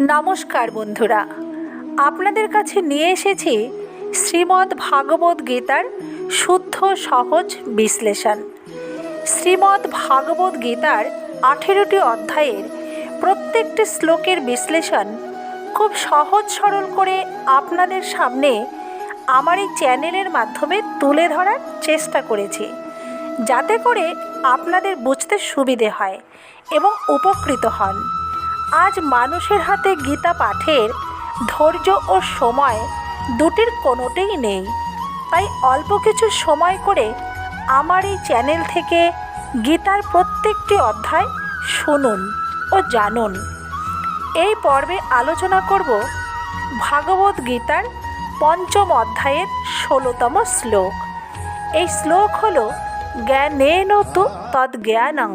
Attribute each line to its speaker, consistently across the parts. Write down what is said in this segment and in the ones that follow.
Speaker 1: নমস্কার বন্ধুরা। আপনাদের কাছে নিয়ে এসেছি শ্রীমদ্ ভাগবত গীতার শুদ্ধ সহজ বিশ্লেষণ। শ্রীমদ্ ভাগবত গীতার আঠেরোটি অধ্যায়ের প্রত্যেকটি শ্লোকের বিশ্লেষণ খুব সহজ সরল করে আপনাদের সামনে আমার এই চ্যানেলের মাধ্যমে তুলে ধরার চেষ্টা করেছি, যাতে করে আপনাদের বুঝতে সুবিধে হয় এবং উপকৃত হন। আজ মানুষের হাতে গীতা পাঠের ধৈর্য ও সময় দুটির কোনোটাই নেই। তাই অল্প কিছু সময় করে আমার এই চ্যানেল থেকে গীতার প্রত্যেকটি অধ্যায় শুনুন ও জানুন। এই পর্বে আলোচনা করব ভাগবত গীতার পঞ্চম অধ্যায়ের ষোলোতম শ্লোক। এই শ্লোক হল, জ্ঞানেন তু তদ্জ্ঞানং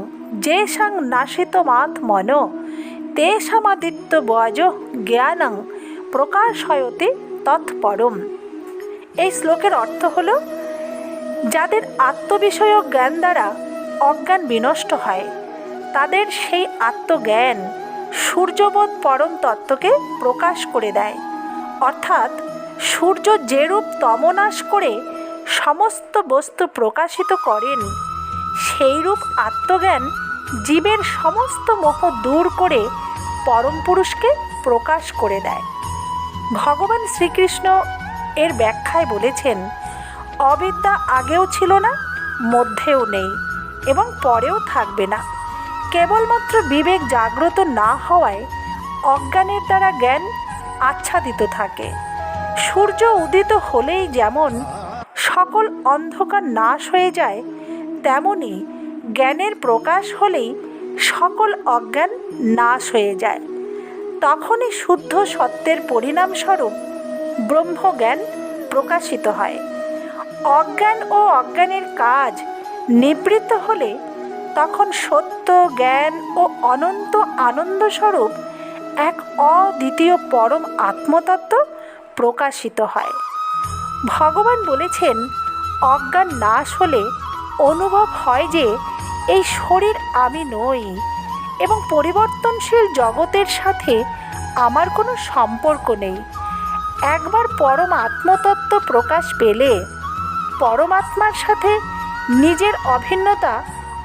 Speaker 1: যে সাং নাশিত মাত মন তেষামাদিত্য বজ জ্ঞানং প্রকাশয়তে তৎপরম এই শ্লোকের অর্থ হল, যাদের আত্মবিষয়ক জ্ঞান দ্বারা অজ্ঞান বিনষ্ট হয়, তাদের সেই আত্মজ্ঞান সূর্যবোধ পরম তত্ত্বকে প্রকাশ করে দেয়। অর্থাৎ সূর্য যেরূপ তমনাশ করে সমস্ত বস্তু প্রকাশিত করেন, সেইরূপ আত্মজ্ঞান জীবের সমস্ত মোহ দূর করে পরম পুরুষকে প্রকাশ করে দেয়। ভগবান শ্রীকৃষ্ণ এর ব্যাখ্যায় বলেছেন, অবিদ্যা আগেও ছিল না, মধ্যেও নেই এবং পরেও থাকবে না। কেবলমাত্র বিবেক জাগ্রত না হওয়ায় অজ্ঞানের দ্বারা জ্ঞান আচ্ছাদিত থাকে। সূর্য উদিত হলেই যেমন সকল অন্ধকার নাশ হয়ে যায়, তেমনি জ্ঞানের প্রকাশ হলেই সকল অজ্ঞান নাশ হয়ে যায়। তখনই শুদ্ধ সত্যের পরিণামস্বরূপ ব্রহ্মজ্ঞান প্রকাশিত হয়। অজ্ঞান ও অজ্ঞানের কাজ নিবৃত্ত হলে তখন সত্য, জ্ঞান ও অনন্ত আনন্দস্বরূপ এক অদ্বিতীয় পরম আত্মতত্ত্ব প্রকাশিত হয়। ভগবান বলেছেন, অজ্ঞান নাশ হলে অনুভব হয় যে এই শরীর আমি নই এবং পরিবর্তনশীল জগতের সাথে আমার কোনো সম্পর্ক নেই। একবার পরম আত্মতত্ত্ব প্রকাশ পেলে পরমাত্মার সাথে নিজের অভিন্নতা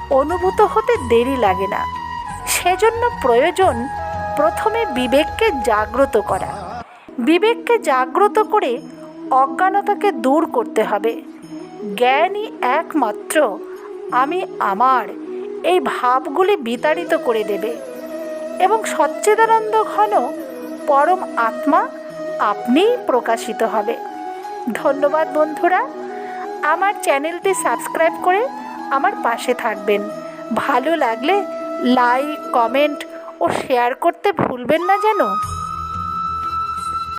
Speaker 1: অনুভূত হতে দেরি লাগে না। সেজন্য প্রয়োজন প্রথমে বিবেককে জাগ্রত করা। বিবেককে জাগ্রত করে অজ্ঞানতাকে দূর করতে হবে। জ্ঞানই একমাত্র আমি আমার এই ভাবগুলি বিতাড়িত করে দেবে এবং সচ্চেদানন্দ ঘন পরম আত্মা আপনিই প্রকাশিত হবে। ধন্যবাদ বন্ধুরা। আমার চ্যানেলটি সাবস্ক্রাইব করে আমার পাশে থাকবেন। ভালো লাগলে লাইক, কমেন্ট ও শেয়ার করতে ভুলবেন না যেন।